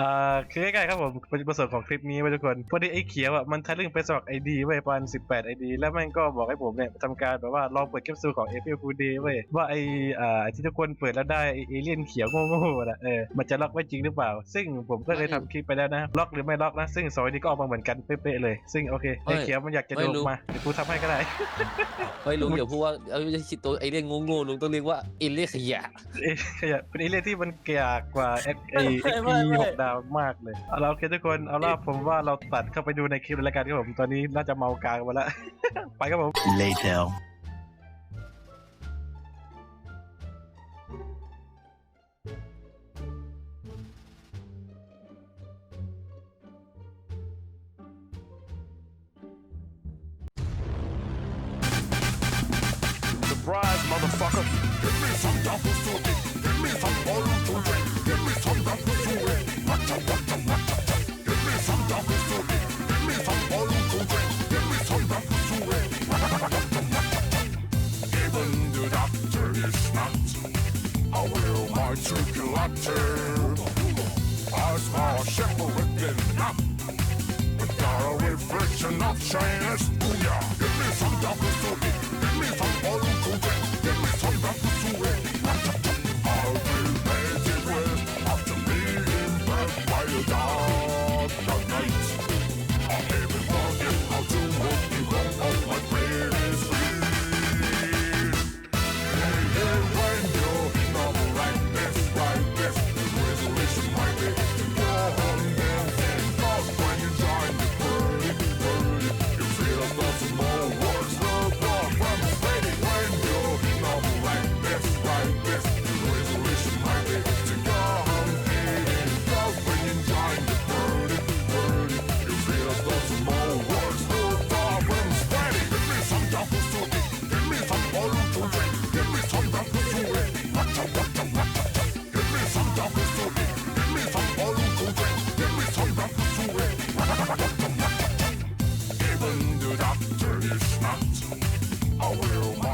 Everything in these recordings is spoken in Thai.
อ่าคือง่ายๆครับผมจุดประสงค์ของคลิปนี้ไว้ทุกคนพอดีไอ้เขียวอะมันทะลึ่งไปสมัครไอดีไว้ประมาณ18ไอดีแล้วมันก็บอกให้ผมเนี่ยทำการแบบว่าลองเปิดแคปซูลของ April Fool Day เว้ยว่าไออ่าไอ้ที่ทุกคนเปิดแล้วได้ไอ้เอเลี่ยนเขียวโง่ๆนะเออมันจะล็อกไว้จริงหรือเปล่า ซึ่งผมก็เลยทำคลิปไปแล้วนะล็อกหรือไม่ล็อกนะ ซึ่งสองอันนี้ก็ออกมาเหมือนกันเป๊ะๆเลย ซึ่งโอเคไอ้เขียวมันอยากจะไม่โดนรู้มาเดี๋ยวกูทำให้ก็ได้เฮ้ยลุงอย่าพูดว่าเอ้ยไม่ใช่คิดตัวไอเลี่ยนโง่ๆลุงต้องเรียกว่าเอเลี่ยนขยะเอ้ยขยะเป็นเอเลี่ยนที่มันเกลียกกว่าเอ็กไอเอ็กไม่พีไม่หกดาวมากเลยเอาละโอเคทุกคนเอาล่ะผมว่าเราตัดเข้าไปดูในคลิปรายการครับผมตอนนี้น่าจะเมากลางมาแล้ว ไปครับผม Later. Surprise, motherfucker. Give me some double suited. Give me some oil to drink. Give me some double suited. Watcha, watcha, watcha. Give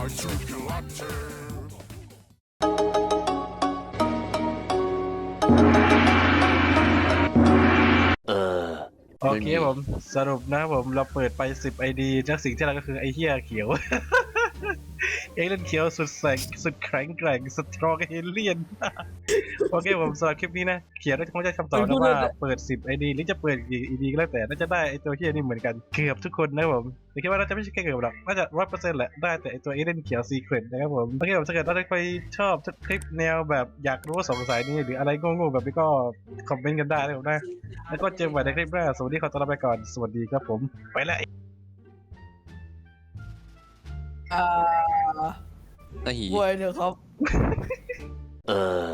will my turkey latte. โอเคครับผมสรุปนะครับผมเราเปิดไป10 ID แล้วสิ่งที่เราก็คือไอ้เหี้ยเขียว เอเลี่ยนเขียวสุดแสงสุดแข็งแกร่งสตรองเอเลี่ยน โอเคผมสำหรับคลิปนี้นะ เขียนได้คงจะคำตอบนะว่าเปิด 10 ID หรือจะเปิดกี่ ID ก็แล้วแต่น่าจะได้ไอ้ตัวเหี้ยนี่เหมือนกันเกือบทุกคนนะครับผมแต่คิดว่าน่าจะไม่ใช่แค่เกือบหรอกน่าจะร้อยเปอร์เซ็นต์แหละได้แต่ไอ้ตัวเอเลี่ยนเขียวซีเครตนะครับผมโอเคผมถ้าเกิดว่าใครชอบคลิปแนวแบบอยากรู้ว่าสงสัยนี่หรืออะไรโง่ๆแบบนี้ก็คอมเมนต์กันได้นะครับผมนะแล้วก็เจอกันใหม่ในคลิปหน้าสวัสดีขอตัวลาไปก่อนสวัสดีครับผมไปแล้วอ่าไอ้หีบวยเถอะครับ เออ